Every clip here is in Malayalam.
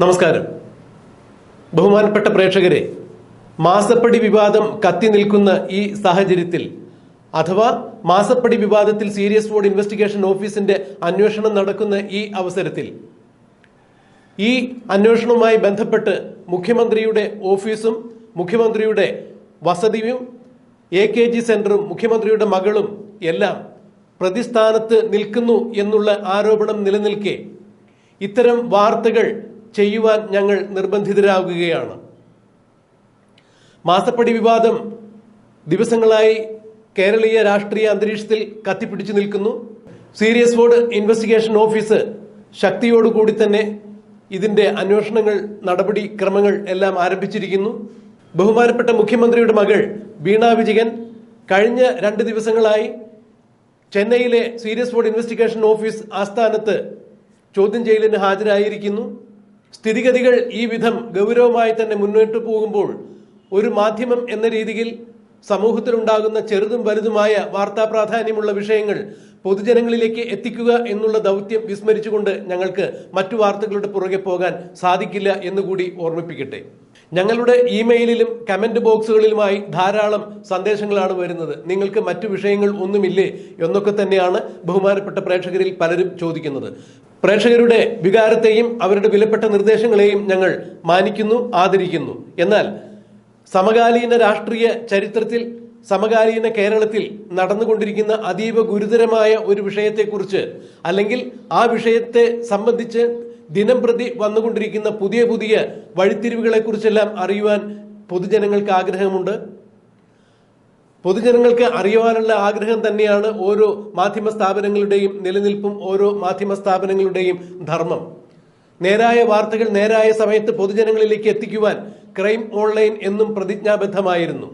നമസ്കാരം. ബഹുമാനപ്പെട്ട പ്രേക്ഷകരെ മാസപ്പടി വിവാദം കത്തി നിൽക്കുന്ന ഈ സാഹചര്യത്തിൽ അഥവാ മാസപ്പടി വിവാദത്തിൽ സീരിയസ് ബോർഡ് ഇൻവെസ്റ്റിഗേഷൻ ഓഫീസിന്റെ അന്വേഷണം നടക്കുന്ന ഈ അവസരത്തിൽ ഈ അന്വേഷണവുമായി ബന്ധപ്പെട്ട് മുഖ്യമന്ത്രിയുടെ ഓഫീസും മുഖ്യമന്ത്രിയുടെ വസതിയും എ കെ ജി സെന്ററും മുഖ്യമന്ത്രിയുടെ മകളും എല്ലാം പ്രതിസ്ഥാനത്ത് നിൽക്കുന്നു എന്നുള്ള ആരോപണം നിലനിൽക്കെ ഇത്തരം വാർത്തകൾ ചെയ്യുവാൻ ഞങ്ങൾ നിർബന്ധിതരാകുകയാണ്. മാസപ്പടി വിവാദം ദിവസങ്ങളായി കേരളീയ രാഷ്ട്രീയ അന്തരീക്ഷത്തിൽ കത്തിപ്പിടിച്ചു നിൽക്കുന്നു. സീരിയസ് ബോർഡ് ഇൻവെസ്റ്റിഗേഷൻ ഓഫീസ് ശക്തിയോടുകൂടി തന്നെ ഇതിന്റെ അന്വേഷണങ്ങൾ നടപടി ക്രമങ്ങൾ എല്ലാം ആരംഭിച്ചിരിക്കുന്നു. ബഹുമാനപ്പെട്ട മുഖ്യമന്ത്രിയുടെ മകൾ വീണ വിജയൻ കഴിഞ്ഞ രണ്ട് ദിവസങ്ങളായി ചെന്നൈയിലെ സീരിയസ് ബോർഡ് ഇൻവെസ്റ്റിഗേഷൻ ഓഫീസ് ആസ്ഥാനത്ത് ചോദ്യം ചെയ്യലിന് ഹാജരായിരിക്കുന്നു. സ്ഥിതിഗതികൾ ഈ വിധം ഗൗരവമായി തന്നെ മുന്നോട്ട് പോകുമ്പോൾ ഒരു മാധ്യമം എന്ന രീതിയിൽ സമൂഹത്തിലുണ്ടാകുന്ന ചെറുതും വലുതുമായ വാർത്താ പ്രാധാന്യമുള്ള വിഷയങ്ങൾ പൊതുജനങ്ങളിലേക്ക് എത്തിക്കുക എന്നുള്ള ദൗത്യം വിസ്മരിച്ചുകൊണ്ട് ഞങ്ങൾക്ക് മറ്റു വാർത്തകളുടെ പുറകെ പോകാൻ സാധിക്കില്ല എന്നുകൂടി ഓർമ്മിപ്പിക്കട്ടെ. ഞങ്ങളുടെ ഇമെയിലിലും കമന്റ് ബോക്സുകളിലുമായി ധാരാളം സന്ദേശങ്ങളാണ് വരുന്നത്. നിങ്ങൾക്ക് മറ്റു വിഷയങ്ങൾ ഒന്നുമില്ലേ എന്നൊക്കെ തന്നെയാണ് ബഹുമാനപ്പെട്ട പ്രേക്ഷകരിൽ പലരും ചോദിക്കുന്നത്. പ്രേക്ഷകരുടെ വികാരത്തെയും അവരുടെ വിലപ്പെട്ട നിർദ്ദേശങ്ങളെയും ഞങ്ങൾ മാനിക്കുന്നു ആദരിക്കുന്നു. എന്നാൽ സമകാലീന രാഷ്ട്രീയ ചരിത്രത്തിൽ സമകാലീന കേരളത്തിൽ നടന്നുകൊണ്ടിരിക്കുന്ന അതീവ ഗുരുതരമായ ഒരു വിഷയത്തെക്കുറിച്ച് അല്ലെങ്കിൽ ആ വിഷയത്തെ സംബന്ധിച്ച് ദിനം പ്രതി വന്നുകൊണ്ടിരിക്കുന്ന പുതിയ പുതിയ വഴിത്തിരിവുകളെക്കുറിച്ചെല്ലാം അറിയുവാൻ പൊതുജനങ്ങൾക്ക് ആഗ്രഹമുണ്ട്. പൊതുജനങ്ങൾക്ക് അറിയുവാനുള്ള ആഗ്രഹം തന്നെയാണ് ഓരോ മാധ്യമ സ്ഥാപനങ്ങളുടെയും നിലനിൽപ്പും ഓരോ മാധ്യമ സ്ഥാപനങ്ങളുടെയും ധർമ്മം. നേരായ വാർത്തകൾ നേരായ സമയത്ത് പൊതുജനങ്ങളിലേക്ക് എത്തിക്കുവാൻ ക്രൈം ഓൺലൈൻ എന്നും പ്രതിജ്ഞാബദ്ധമായിരുന്നു.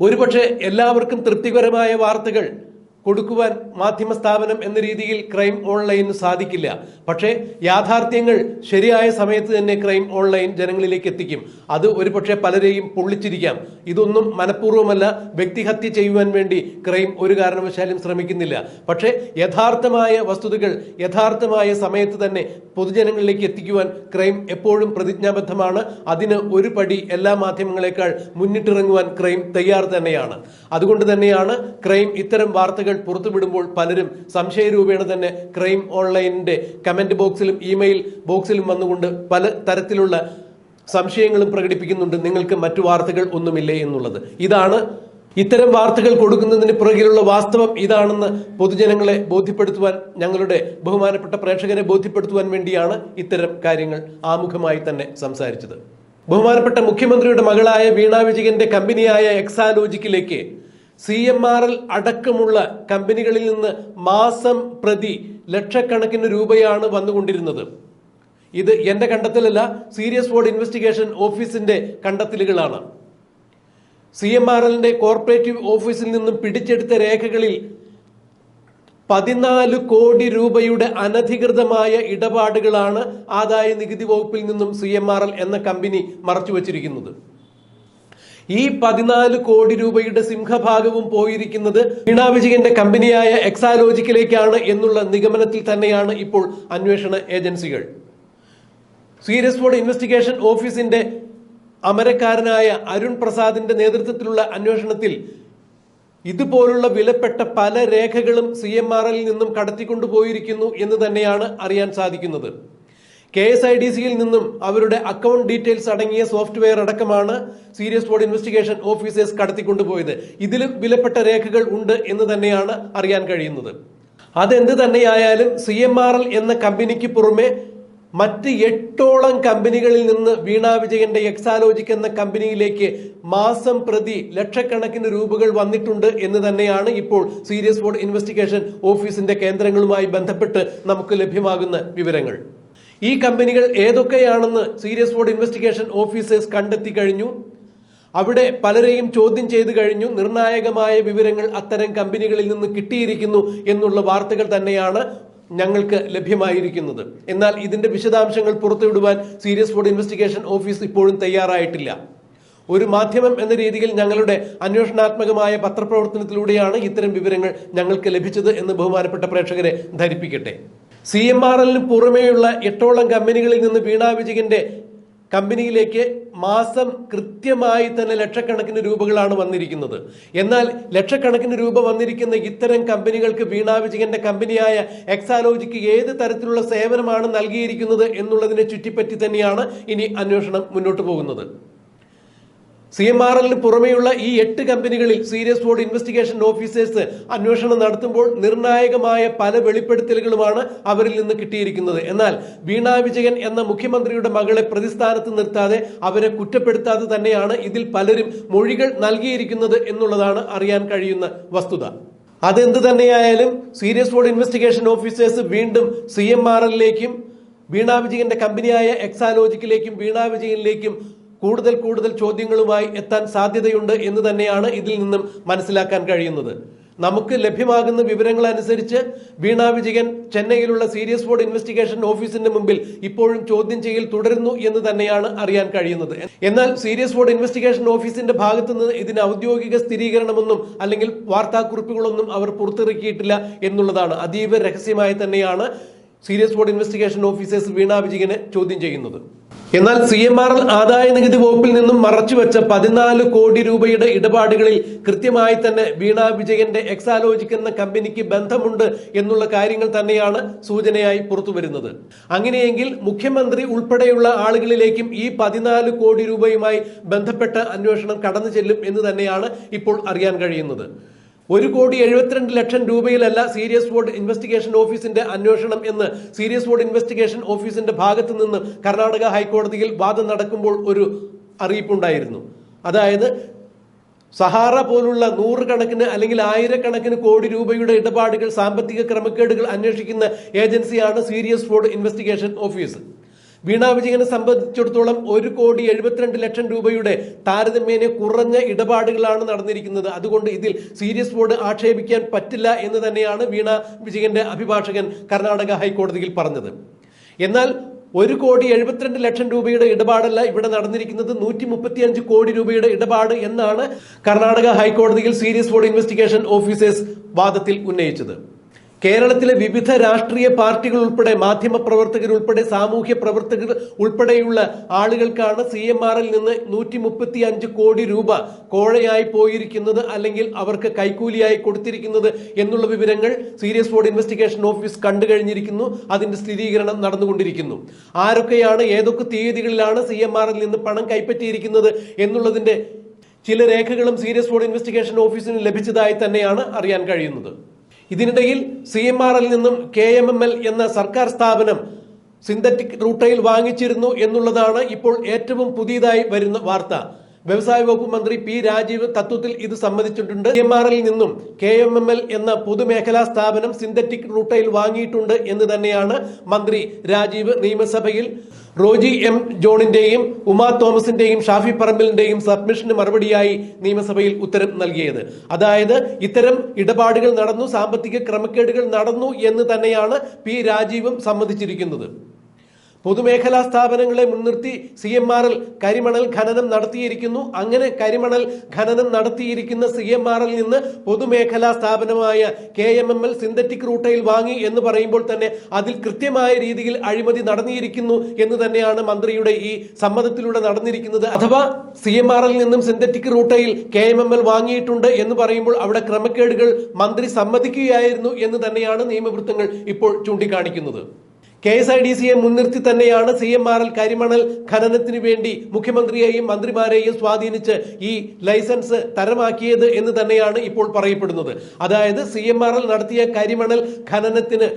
ഒരുപക്ഷെ എല്ലാവർക്കും തൃപ്തികരമായ വാർത്തകൾ കൊടുക്കുവാൻ മാധ്യമ സ്ഥാപനം എന്ന രീതിയിൽ ക്രൈം ഓൺലൈൻ സാധിക്കില്ല. പക്ഷേ യാഥാർത്ഥ്യങ്ങൾ ശരിയായ സമയത്ത് തന്നെ ക്രൈം ഓൺലൈൻ ജനങ്ങളിലേക്ക് എത്തിക്കും. അത് ഒരുപക്ഷെ പലരെയും പൊള്ളിച്ചിരിക്കാം. ഇതൊന്നും മനഃപൂർവമല്ല വ്യക്തിഹത്യ ചെയ്യുവാൻ വേണ്ടി ക്രൈം ഒരു കാരണവശാലും ശ്രമിക്കുന്നില്ല. പക്ഷേ യഥാർത്ഥമായ വസ്തുതകൾ യഥാർത്ഥമായ സമയത്ത് തന്നെ പൊതുജനങ്ങളിലേക്ക് എത്തിക്കുവാൻ ക്രൈം എപ്പോഴും പ്രതിജ്ഞാബദ്ധമാണ്. അതിന് ഒരു പടി എല്ലാ മാധ്യമങ്ങളെക്കാൾ മുന്നിട്ടിറങ്ങുവാൻ ക്രൈം തയ്യാർ തന്നെയാണ്. അതുകൊണ്ട് തന്നെയാണ് ക്രൈം ഇത്തരം വാർത്തകൾ പുറത്തുവിടുമ്പോൾ പലരും സംശയരൂപേണ തന്നെ ക്രൈം ഓൺലൈനിന്റെ കമന്റ് ബോക്സിലും ഇമെയിൽ ബോക്സിലും വന്നുകൊണ്ട് പല തരത്തിലുള്ള സംശയങ്ങളും പ്രകടിപ്പിക്കുന്നുണ്ട്. നിങ്ങൾക്ക് മറ്റു വാർത്തകൾ ഒന്നുമില്ലേ എന്നുള്ളത്. ഇതാണ് ഇത്തരം വാർത്തകൾ കൊടുക്കുന്നതിന് പുറകിലുള്ള വാസ്തവം ഇതാണെന്ന് പൊതുജനങ്ങളെ ബോധ്യപ്പെടുത്തുവാൻ ഞങ്ങളുടെ ബഹുമാനപ്പെട്ട പ്രേക്ഷകരെ ബോധ്യപ്പെടുത്തുവാൻ വേണ്ടിയാണ് ഇത്തരം കാര്യങ്ങൾ ആമുഖമായി തന്നെ സംസാരിച്ചത്. ബഹുമാനപ്പെട്ട മുഖ്യമന്ത്രിയുടെ മകളായ വീണ വിജയന്റെ കമ്പനിയായ എക്സാലോജിക്കിലേക്ക് സി എം ആർ എൽ അടക്കമുള്ള കമ്പനികളിൽ നിന്ന് മാസം പ്രതി ലക്ഷക്കണക്കിന് രൂപയാണ് വന്നുകൊണ്ടിരുന്നത്. ഇത് എന്റെ കണ്ടെത്തലല്ല സീരിയസ് ബോർഡ് ഇൻവെസ്റ്റിഗേഷൻ ഓഫീസിന്റെ കണ്ടെത്തലുകളാണ്. സി എം ആർ എല്ലിന്റെ കോർപ്പറേറ്റീവ് ഓഫീസിൽ നിന്നും പിടിച്ചെടുത്ത രേഖകളിൽ പതിനാല് കോടി രൂപയുടെ അനധികൃതമായ ഇടപാടുകളാണ് ആദായ നികുതി വകുപ്പിൽ നിന്നും സി എം ആർ എൽ എന്ന കമ്പനി മറച്ചുവച്ചിരിക്കുന്നത്. ഈ പതിനാല് കോടി രൂപയുടെ സിംഹഭാഗവും പോയിരിക്കുന്നത് വീണാ വിജയന്റെ കമ്പനിയായ എക്സാലോജിക്കിലേക്കാണ് എന്നുള്ള നിഗമനത്തിൽ തന്നെയാണ് ഇപ്പോൾ അന്വേഷണ ഏജൻസികൾ. സീരിയസ് ബോർഡ് ഇൻവെസ്റ്റിഗേഷൻ ഓഫീസിന്റെ അമരക്കാരനായ അരുൺ പ്രസാദിന്റെ നേതൃത്വത്തിലുള്ള അന്വേഷണത്തിൽ ഇതുപോലുള്ള വിലപ്പെട്ട പല രേഖകളും സി എം ആർ എല്ലിൽ നിന്നും കടത്തിക്കൊണ്ടുപോയിരിക്കുന്നു എന്ന് തന്നെയാണ് അറിയാൻ സാധിക്കുന്നത്. കെ എസ് ഐ ഡി സിയിൽ നിന്നും അവരുടെ അക്കൗണ്ട് ഡീറ്റെയിൽസ് അടങ്ങിയ സോഫ്റ്റ്വെയർ അടക്കമാണ് സീരിയസ് ബോർഡ് ഇൻവെസ്റ്റിഗേഷൻ ഓഫീസേഴ്സ് കടത്തിക്കൊണ്ടുപോയത്. ഇതിലും വിലപ്പെട്ട രേഖകൾ ഉണ്ട് എന്ന് തന്നെയാണ് അറിയാൻ കഴിയുന്നത്. അതെന്ത് തന്നെയായാലും സി എം ആർ എൽ എന്ന കമ്പനിക്ക് പുറമെ മറ്റ് എട്ടോളം കമ്പനികളിൽ നിന്ന് വീണ വിജയന്റെ എക്സാലോജിക് എന്ന കമ്പനിയിലേക്ക് മാസം പ്രതി ലക്ഷക്കണക്കിന് രൂപകൾ വന്നിട്ടുണ്ട് എന്ന് തന്നെയാണ് ഇപ്പോൾ സീരിയസ് ബോർഡ് ഇൻവെസ്റ്റിഗേഷൻ ഓഫീസിന്റെ കേന്ദ്രങ്ങളുമായി ബന്ധപ്പെട്ട് നമുക്ക് ലഭ്യമാകുന്ന വിവരങ്ങൾ. ഈ കമ്പനികൾ ഏതൊക്കെയാണെന്ന് സീരിയസ് ബോർഡ് ഇൻവെസ്റ്റിഗേഷൻ ഓഫീസേഴ്സ് കണ്ടെത്തി കഴിഞ്ഞു. അവിടെ പലരെയും ചോദ്യം ചെയ്തു കഴിഞ്ഞു. നിർണായകമായ വിവരങ്ങൾ അത്തരം കമ്പനികളിൽ നിന്ന് കിട്ടിയിരിക്കുന്നു എന്നുള്ള വാർത്തകൾ തന്നെയാണ് ഞങ്ങൾക്ക് ലഭ്യമായിരിക്കുന്നത്. എന്നാൽ ഇതിന്റെ വിശദാംശങ്ങൾ പുറത്തുവിടുവാൻ സീരിയസ് ബോർഡ് ഇൻവെസ്റ്റിഗേഷൻ ഓഫീസ് ഇപ്പോഴും തയ്യാറായിട്ടില്ല. ഒരു മാധ്യമം എന്ന രീതിയിൽ ഞങ്ങളുടെ അന്വേഷണാത്മകമായ പത്രപ്രവർത്തനത്തിലൂടെയാണ് ഇത്തരം വിവരങ്ങൾ ഞങ്ങൾക്ക് ലഭിച്ചത് എന്ന് ബഹുമാനപ്പെട്ട പ്രേക്ഷകരെ ധരിപ്പിക്കട്ടെ. സി എം ആർ എല്ലിന് പുറമേയുള്ള എട്ടോളം കമ്പനികളിൽ നിന്ന് വീണ വിജയന്റെ കമ്പനിയിലേക്ക് മാസം കൃത്യമായി തന്നെ ലക്ഷക്കണക്കിന് രൂപകളാണ് വന്നിരിക്കുന്നത്. എന്നാൽ ലക്ഷക്കണക്കിന് രൂപ വന്നിരിക്കുന്ന ഇത്തരം കമ്പനികൾക്ക് വീണ വിജയന്റെ കമ്പനിയായ എക്സാലോജിക്ക് ഏത് തരത്തിലുള്ള സേവനമാണ് നൽകിയിരിക്കുന്നത് എന്നുള്ളതിനെ ചുറ്റിപ്പറ്റി തന്നെയാണ് ഇനി അന്വേഷണം മുന്നോട്ട് പോകുന്നത്. സി എം ആർ എല്ലിന് പുറമെയുള്ള ഈ എട്ട് കമ്പനികളിൽ സീരിയസ് ബോർഡ് ഇൻവെസ്റ്റിഗേഷൻ ഓഫീസേഴ്സ് അന്വേഷണം നടത്തുമ്പോൾ നിർണായകമായ പല വെളിപ്പെടുത്തലുകളുമാണ് അവരിൽ നിന്ന് കിട്ടിയിരിക്കുന്നത്. എന്നാൽ വീണ വിജയൻ എന്ന മുഖ്യമന്ത്രിയുടെ മകളെ പ്രതിസ്ഥാനത്ത് നിർത്താതെ അവരെ കുറ്റപ്പെടുത്താതെ തന്നെയാണ് ഇതിൽ പലരും മൊഴികൾ നൽകിയിരിക്കുന്നത് എന്നുള്ളതാണ് അറിയാൻ കഴിയുന്ന വസ്തുത. അതെന്ത് തന്നെയായാലും സീരിയസ് ബോർഡ് ഇൻവെസ്റ്റിഗേഷൻ ഓഫീസേഴ്സ് വീണ്ടും സി എം ആർ എല്ലിലേക്കും വീണ വിജയന്റെ കമ്പനിയായ എക്സാലോജിക്കിലേക്കും വീണ വിജയനിലേക്കും കൂടുതൽ കൂടുതൽ ചോദ്യങ്ങളുമായി എത്താൻ സാധ്യതയുണ്ട് എന്ന് തന്നെയാണ് ഇതിൽ നിന്നും മനസ്സിലാക്കാൻ കഴിയുന്നത്. നമുക്ക് ലഭ്യമാകുന്ന വിവരങ്ങൾ അനുസരിച്ച് വീണ വിജയൻ ചെന്നൈയിലുള്ള സീരിയസ് ബോർഡ് ഇൻവെസ്റ്റിഗേഷൻ ഓഫീസിന്റെ മുമ്പിൽ ഇപ്പോഴും ചോദ്യം ചെയ്യൽ തുടരുന്നു എന്ന് തന്നെയാണ് അറിയാൻ കഴിയുന്നത്. എന്നാൽ സീരിയസ് ബോർഡ് ഇൻവെസ്റ്റിഗേഷൻ ഓഫീസിന്റെ ഭാഗത്തു നിന്ന് ഇതിന് ഔദ്യോഗിക സ്ഥിരീകരണമൊന്നും അല്ലെങ്കിൽ വാർത്താക്കുറിപ്പുകളൊന്നും അവർ പുറത്തിറക്കിയിട്ടില്ല എന്നുള്ളതാണ് അതീവ രഹസ്യമായി തന്നെയാണ് serious fraud investigation officers Veena വിജയനെ ചോദ്യം ചെയ്യുന്നത്. എന്നാൽ സി എം ആർ എൽ ആദായ നികുതി വകുപ്പിൽ നിന്നും മറച്ചുവെച്ച പതിനാല് കോടി രൂപയുടെ ഇടപാടുകളിൽ കൃത്യമായി തന്നെ വീണ വിജയന്റെ എക്സാലോജിക് എന്ന കമ്പനിക്ക് ബന്ധമുണ്ട് എന്നുള്ള കാര്യങ്ങൾ തന്നെയാണ് സൂചനയായി പുറത്തുവരുന്നത്. അങ്ങനെയെങ്കിൽ മുഖ്യമന്ത്രി ഉൾപ്പെടെയുള്ള ആളുകളിലേക്കും ഈ പതിനാല് കോടി രൂപയുമായി ബന്ധപ്പെട്ട അന്വേഷണം കടന്നു ചെല്ലും എന്ന് തന്നെയാണ് ഇപ്പോൾ അറിയാൻ കഴിയുന്നത്. ഒരു കോടി എഴുപത്തിരണ്ട് ലക്ഷം രൂപയിലല്ല സീരിയസ് വോട്ട് ഇൻവെസ്റ്റിഗേഷൻ ഓഫീസിന്റെ അന്വേഷണം എന്ന് സീരിയസ് വോട്ട് ഇൻവെസ്റ്റിഗേഷൻ ഓഫീസിന്റെ ഭാഗത്ത് നിന്ന് കർണാടക ഹൈക്കോടതിയിൽ വാദം നടക്കുമ്പോൾ ഒരു അറിയിപ്പുണ്ടായിരുന്നു. അതായത് സഹാറ പോലുള്ള നൂറുകണക്കിന് അല്ലെങ്കിൽ ആയിരക്കണക്കിന് കോടി രൂപയുടെ ഇടപാടുകൾ സാമ്പത്തിക ക്രമക്കേടുകൾ അന്വേഷിക്കുന്ന ഏജൻസിയാണ് serious fraud investigation office. Veena വിജയനെ സംബന്ധിച്ചിടത്തോളം ഒരു കോടി എഴുപത്തിരണ്ട് ലക്ഷം രൂപയുടെ താരതമ്യേന കുറഞ്ഞ ഇടപാടുകളാണ് നടന്നിരിക്കുന്നത്. അതുകൊണ്ട് ഇതിൽ സീരിയസ് ബോർഡ് ആക്ഷേപിക്കാൻ പറ്റില്ല എന്ന് തന്നെയാണ് വീണ വിജയന്റെ അഭിഭാഷകൻ കർണാടക ഹൈക്കോടതിയിൽ പറഞ്ഞത്. എന്നാൽ ഒരു കോടി എഴുപത്തിരണ്ട് ലക്ഷം രൂപയുടെ ഇടപാടല്ല ഇവിടെ നടന്നിരിക്കുന്നത്. നൂറ്റി മുപ്പത്തിയഞ്ച് കോടി രൂപയുടെ ഇടപാട് എന്നാണ് കർണാടക ഹൈക്കോടതിയിൽ സീരിയസ് ബോർഡ് ഇൻവെസ്റ്റിഗേഷൻ ഓഫീസേഴ്സ് വാദത്തിൽ ഉന്നയിച്ചത്. കേരളത്തിലെ വിവിധ രാഷ്ട്രീയ പാർട്ടികൾ ഉൾപ്പെടെ മാധ്യമ പ്രവർത്തകർ ഉൾപ്പെടെ സാമൂഹ്യ പ്രവർത്തകർ ഉൾപ്പെടെയുള്ള ആളുകൾക്കാണ് സി എം ആറിൽ നിന്ന് നൂറ്റി മുപ്പത്തി അഞ്ച് കോടി രൂപ കോഴയായി പോയിരിക്കുന്നത് അല്ലെങ്കിൽ അവർക്ക് കൈക്കൂലിയായി കൊടുത്തിരിക്കുന്നത് എന്നുള്ള വിവരങ്ങൾ സീരിയസ് ബോർഡ് ഇൻവെസ്റ്റിഗേഷൻ ഓഫീസ് കണ്ടു കഴിഞ്ഞിരിക്കുന്നു. അതിന്റെ സ്ഥിരീകരണം നടന്നുകൊണ്ടിരിക്കുന്നു. ആരൊക്കെയാണ് ഏതൊക്കെ തീയതികളിലാണ് സി എം ആറിൽ നിന്ന് പണം കൈപ്പറ്റിയിരിക്കുന്നത് എന്നുള്ളതിന്റെ ചില രേഖകളും സീരിയസ് ബോർഡ് ഇൻവെസ്റ്റിഗേഷൻ ഓഫീസിന് ലഭിച്ചതായി തന്നെയാണ് അറിയാൻ കഴിയുന്നത്. ഇതിനിടയിൽ സി എം ആർ എൽ നിന്നും കെ എം എം എൽ എന്ന സർക്കാർ സ്ഥാപനം സിന്തറ്റിക് റൂട്ടയിൽ വാങ്ങിച്ചിരുന്നു എന്നുള്ളതാണ് ഇപ്പോൾ ഏറ്റവും പുതിയതായി വരുന്ന വാർത്ത. വ്യവസായ വകുപ്പ് മന്ത്രി പി രാജീവ് തത്വത്തിൽ ഇത് സമ്മതിച്ചിട്ടുണ്ട്. എം ആർ എൽ നിന്നും കെ എം എം എൽ എന്ന പൊതുമേഖലാ സ്ഥാപനം സിന്തറ്റിക് റൂട്ടയിൽ വാങ്ങിയിട്ടുണ്ട് എന്ന് തന്നെയാണ് മന്ത്രി രാജീവ് നിയമസഭയിൽ. റോജി എം ജോണിന്റെയും ഉമാ തോമസിന്റെയും ഷാഫി പറമ്പിലിന്റെയും സബ്മിഷന് മറുപടിയായി നിയമസഭയിൽ ഉത്തരം നൽകിയത്. അതായത് ഇത്തരം ഇടപാടുകൾ നടന്നു സാമ്പത്തിക ക്രമക്കേടുകൾ നടന്നു എന്ന് തന്നെയാണ് പി രാജീവും സമ്മതിച്ചിരിക്കുന്നത്. പൊതുമേഖലാ സ്ഥാപനങ്ങളെ മുൻനിർത്തി സി എം ആർ എൽ കരിമണൽ ഖനനം നടത്തിയിരിക്കുന്നു. അങ്ങനെ കരിമണൽ ഖനനം നടത്തിയിരിക്കുന്ന സി എം ആർ എൽ നിന്ന് പൊതുമേഖലാ സ്ഥാപനമായ K M M L synthetic റൂട്ടയിൽ വാങ്ങി എന്ന് പറയുമ്പോൾ തന്നെ അതിൽ കൃത്യമായ രീതിയിൽ അഴിമതി നടന്നിരിക്കുന്നു എന്ന് തന്നെയാണ് മന്ത്രിയുടെ ഈ സമ്മതത്തിലൂടെ നടന്നിരിക്കുന്നത്. അഥവാ സി എം ആർ എൽ നിന്നും synthetic റൂട്ടയിൽ K M M L വാങ്ങിയിട്ടുണ്ട് എന്ന് പറയുമ്പോൾ അവിടെ ക്രമക്കേടുകൾ മന്ത്രി സമ്മതിക്കുകയായിരുന്നു എന്ന് തന്നെയാണ് നിയമവൃത്തങ്ങൾ ഇപ്പോൾ ചൂണ്ടിക്കാണിക്കുന്നത്. കെ എസ് ഐ ഡി സിയെ മുൻനിർത്തി തന്നെയാണ് സി എം ആർ എൽ കരിമണൽ ഖനനത്തിന് വേണ്ടി മുഖ്യമന്ത്രിയെയും മന്ത്രിമാരെയും സ്വാധീനിച്ച് ഈ ലൈസൻസ് തരമാക്കിയത് എന്ന് തന്നെയാണ് ഇപ്പോൾ പറയപ്പെടുന്നത്. അതായത് സി എം ആർ എൽ നടത്തിയ കരിമണൽ ഖനനത്തിന്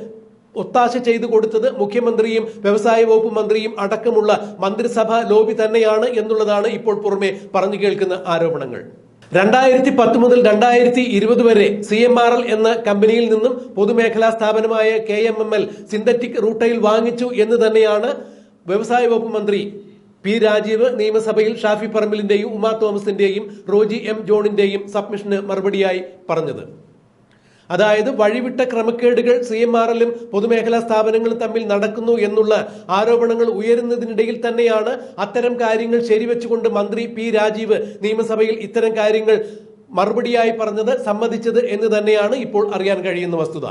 ഒത്താശ ചെയ്തു കൊടുത്തത് മുഖ്യമന്ത്രിയും വ്യവസായ വകുപ്പ് മന്ത്രിയും അടക്കമുള്ള മന്ത്രിസഭാ ലോബി തന്നെയാണ് എന്നുള്ളതാണ് ഇപ്പോൾ പുറമെ പറഞ്ഞു കേൾക്കുന്ന ആരോപണങ്ങൾ. രണ്ടായിരത്തി പത്ത് മുതൽ രണ്ടായിരത്തി ഇരുപത് വരെ സി എം ആർ എൽ എന്ന കമ്പനിയിൽ നിന്നും പൊതുമേഖലാ സ്ഥാപനമായ K M M L synthetic റൂട്ടയിൽ വാങ്ങിച്ചു എന്ന് തന്നെയാണ് വ്യവസായ വകുപ്പ് മന്ത്രി പി രാജീവ് നിയമസഭയിൽ ഷാഫി പറമ്പിലിന്റെയും ഉമാ തോമസിന്റെയും റോജി എം ജോണിന്റെയും സബ്മിഷന് മറുപടിയായി പറഞ്ഞത്. അതായത് വഴിവിട്ട ക്രമക്കേടുകൾ സി എം ആർ എല്ലും പൊതുമേഖലാ സ്ഥാപനങ്ങളും തമ്മിൽ നടക്കുന്നു എന്നുള്ള ആരോപണങ്ങൾ ഉയരുന്നതിനിടയിൽ തന്നെയാണ് അത്തരം കാര്യങ്ങൾ ശരിവെച്ചുകൊണ്ട് മന്ത്രി പി രാജീവ് നിയമസഭയിൽ ഇത്തരം കാര്യങ്ങൾ മറുപടിയായി പറഞ്ഞത് സമ്മതിച്ചത് എന്ന് തന്നെയാണ് ഇപ്പോൾ അറിയാൻ കഴിയുന്ന വസ്തുത.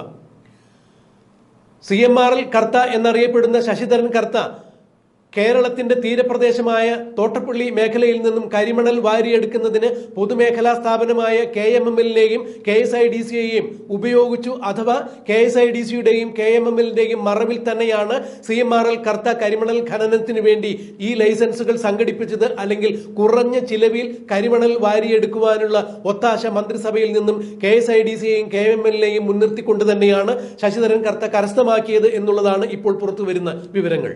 C M R L Kartha എന്നറിയപ്പെടുന്ന ശശിധരൻ കർത്ത കേരളത്തിന്റെ തീരപ്രദേശമായ തോട്ടപ്പള്ളി മേഖലയിൽ നിന്നും കരിമണൽ വാരിയെടുക്കുന്നതിന് പൊതുമേഖലാ സ്ഥാപനമായ കെ എം എം എല്ലിനെയും കെ എസ് ഐ ഡി സിയെയും ഉപയോഗിച്ചു അഥവാ കെ എസ് ഐ ഡി സിയുടെയും കെ എം എം എല്ലിന്റെയും മറവിൽ തന്നെയാണ് C M R L Kartha കരിമണൽ ഖനനത്തിന് വേണ്ടി ഈ ലൈസൻസുകൾ സംഘടിപ്പിച്ചത് അല്ലെങ്കിൽ കുറഞ്ഞ ചിലവിൽ കരിമണൽ വാരിയെടുക്കുവാനുള്ള ഒത്താശ മന്ത്രിസഭയിൽ നിന്നും കെ എസ് ഐ ഡി സിയെയും കെ എം എല്ലിനെയും മുൻനിർത്തിക്കൊണ്ട് തന്നെയാണ് ശശിധരൻ കർത്ത കരസ്ഥമാക്കിയത് എന്നുള്ളതാണ് ഇപ്പോൾ പുറത്തുവരുന്ന വിവരങ്ങൾ.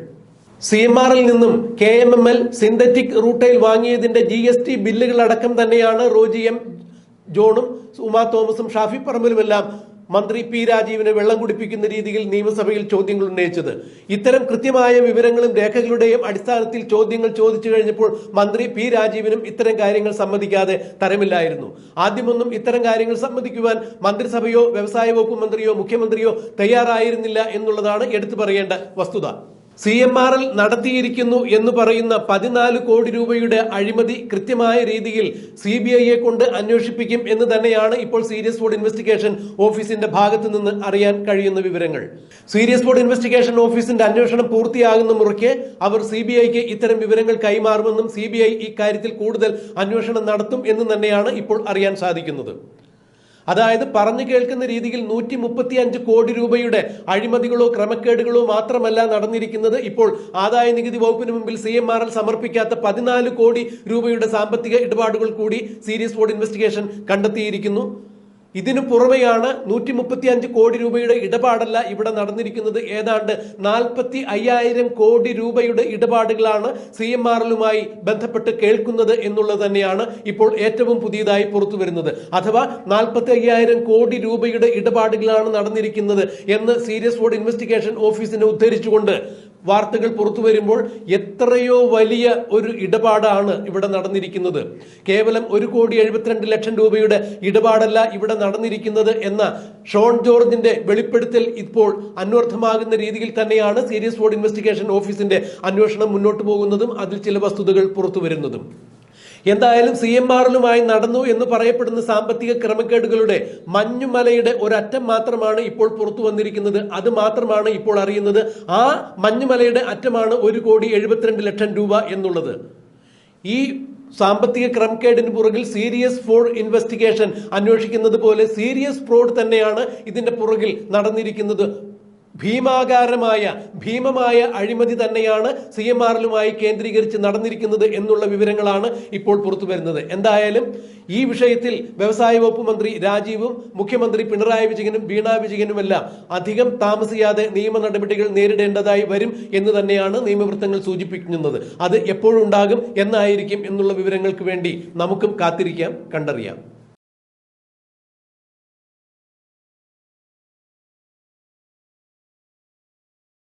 സി എം ആറിൽ നിന്നും K M M L synthetic rutile വാങ്ങിയതിന്റെ G S T ബില്ലുകളടക്കം തന്നെയാണ് റോജി എം ജോണും ഉമാ തോമസും ഷാഫി പറമ്പിലുമെല്ലാം മന്ത്രി പി രാജീവിനെ വെള്ളം കുടിപ്പിക്കുന്ന രീതിയിൽ നിയമസഭയിൽ ചോദ്യങ്ങൾ ഉന്നയിച്ചത്. ഇത്തരം കൃത്യമായ വിവരങ്ങളും രേഖകളുടെയും അടിസ്ഥാനത്തിൽ ചോദ്യങ്ങൾ ചോദിച്ചു കഴിഞ്ഞപ്പോൾ മന്ത്രി പി രാജീവിനും ഇത്തരം കാര്യങ്ങൾ സമ്മതിക്കാതെ തരമില്ലായിരുന്നു. ആദ്യമൊന്നും ഇത്തരം കാര്യങ്ങൾ സമ്മതിക്കുവാൻ മന്ത്രിസഭയോ വ്യവസായ വകുപ്പ് മന്ത്രിയോ മുഖ്യമന്ത്രിയോ തയ്യാറായിരുന്നില്ല എന്നുള്ളതാണ് എടുത്തു പറയേണ്ട വസ്തുത. സി എം ആർ എൽ നടത്തിയിരിക്കുന്നു എന്ന് പറയുന്ന പതിനാല് കോടി രൂപയുടെ അഴിമതി കൃത്യമായ രീതിയിൽ സി ബി ഐയെ കൊണ്ട് അന്വേഷിപ്പിക്കും എന്ന് തന്നെയാണ് ഇപ്പോൾ സീരിയസ് ബോർഡ് ഇൻവെസ്റ്റിഗേഷൻ ഓഫീസിന്റെ ഭാഗത്ത് നിന്ന് അറിയാൻ കഴിയുന്ന വിവരങ്ങൾ. സീരിയസ് ബോർഡ് ഇൻവെസ്റ്റിഗേഷൻ ഓഫീസിന്റെ അന്വേഷണം പൂർത്തിയാകുന്ന മുറയ്ക്ക് അവർ സി ബി ഐക്ക് ഇത്തരം വിവരങ്ങൾ കൈമാറുമെന്നും സി ബി ഐ ഇക്കാര്യത്തിൽ കൂടുതൽ അന്വേഷണം നടത്തും എന്ന് തന്നെയാണ് ഇപ്പോൾ അറിയാൻ സാധിക്കുന്നത്. അതായത് പറഞ്ഞു കേൾക്കുന്ന രീതിയിൽ നൂറ്റി മുപ്പത്തി അഞ്ച് കോടി രൂപയുടെ അഴിമതികളോ ക്രമക്കേടുകളോ മാത്രമല്ല നടന്നിരിക്കുന്നത്. ഇപ്പോൾ ആദായ നികുതി വകുപ്പിന് മുമ്പിൽ സി എം ആർ എൽ സമർപ്പിക്കാത്ത പതിനാല് കോടി രൂപയുടെ സാമ്പത്തിക ഇടപാടുകൾ കൂടി സീരിയസ് ബോർഡ് ഇൻവെസ്റ്റിഗേഷൻ കണ്ടെത്തിയിരിക്കുന്നു. ഇതിനു പുറമെയാണ് നൂറ്റി മുപ്പത്തി അഞ്ച് കോടി രൂപയുടെ ഇടപാടല്ല ഇവിടെ നടന്നിരിക്കുന്നത്. ഏതാണ്ട് നാൽപ്പത്തി അയ്യായിരം കോടി രൂപയുടെ ഇടപാടുകളാണ് സി എം ആറിലുമായി ബന്ധപ്പെട്ട് കേൾക്കുന്നത് എന്നുള്ളത് തന്നെയാണ് ഇപ്പോൾ ഏറ്റവും പുതിയതായി പുറത്തു വരുന്നത്. അഥവാ നാൽപ്പത്തി അയ്യായിരം കോടി രൂപയുടെ ഇടപാടുകളാണ് നടന്നിരിക്കുന്നത് എന്ന് സീരിയസ് ബോർഡ് ഇൻവെസ്റ്റിഗേഷൻ ഓഫീസിനെ ഉദ്ധരിച്ചുകൊണ്ട് വാർത്തകൾ പുറത്തു വരുമ്പോൾ എത്രയോ വലിയ ഒരു ഇടപാടാണ് ഇവിടെ നടന്നിരിക്കുന്നത്. കേവലം ഒരു കോടി എഴുപത്തിരണ്ട് ലക്ഷം രൂപയുടെ ഇടപാടല്ല ഇവിടെ നടന്നിരിക്കുന്നത് എന്ന ഷോൺ ജോർജിന്റെ വെളിപ്പെടുത്തൽ ഇപ്പോൾ അന്വർത്ഥമാകുന്ന രീതിയിൽ തന്നെയാണ് സീരിയസ് ഫോർഡ് ഇൻവെസ്റ്റിഗേഷൻ ഓഫീസിന്റെ അന്വേഷണം മുന്നോട്ട് പോകുന്നതും അതിൽ ചില വസ്തുതകൾ പുറത്തു വരുന്നതും. എന്തായാലും സി എം ആറിലുമായി നടന്നു എന്ന് പറയപ്പെടുന്ന സാമ്പത്തിക ക്രമക്കേടുകളുടെ മഞ്ഞുമലയുടെ ഒരറ്റം മാത്രമാണ് ഇപ്പോൾ പുറത്തു വന്നിരിക്കുന്നത്. അത് മാത്രമാണ് ഇപ്പോൾ അറിയുന്നത്. ആ മഞ്ഞുമലയുടെ അറ്റമാണ് ഒരു കോടി എഴുപത്തിരണ്ട് ലക്ഷം രൂപ എന്നുള്ളത്. ഈ സാമ്പത്തിക ക്രമക്കേടിന് പുറകിൽ സീരിയസ് ഫ്രോഡ് ഇൻവെസ്റ്റിഗേഷൻ അന്വേഷിക്കുന്നത് പോലെ സീരിയസ് ഫ്രോഡ് തന്നെയാണ് ഇതിന്റെ പുറകിൽ നടന്നിരിക്കുന്നത്. ഭീമാകാരമായ ഭീമമായ അഴിമതി തന്നെയാണ് സി എം ആറിലുമായി കേന്ദ്രീകരിച്ച് നടന്നിരിക്കുന്നത് എന്നുള്ള വിവരങ്ങളാണ് ഇപ്പോൾ പുറത്തു വരുന്നത്. എന്തായാലും ഈ വിഷയത്തിൽ വ്യവസായ വകുപ്പ് മന്ത്രി രാജീവും മുഖ്യമന്ത്രി പിണറായി വിജയനും വീണ വിജയനുമെല്ലാം അധികം താമസിയാതെ നിയമ നടപടികൾ നേരിടേണ്ടതായി വരും എന്ന് തന്നെയാണ് നിയമവൃത്തങ്ങൾ സൂചിപ്പിക്കുന്നത്. അത് എപ്പോഴുണ്ടാകും എന്നായിരിക്കും എന്നുള്ള വിവരങ്ങൾക്ക് വേണ്ടി നമുക്കും കാത്തിരിക്കാം കണ്ടറിയാം.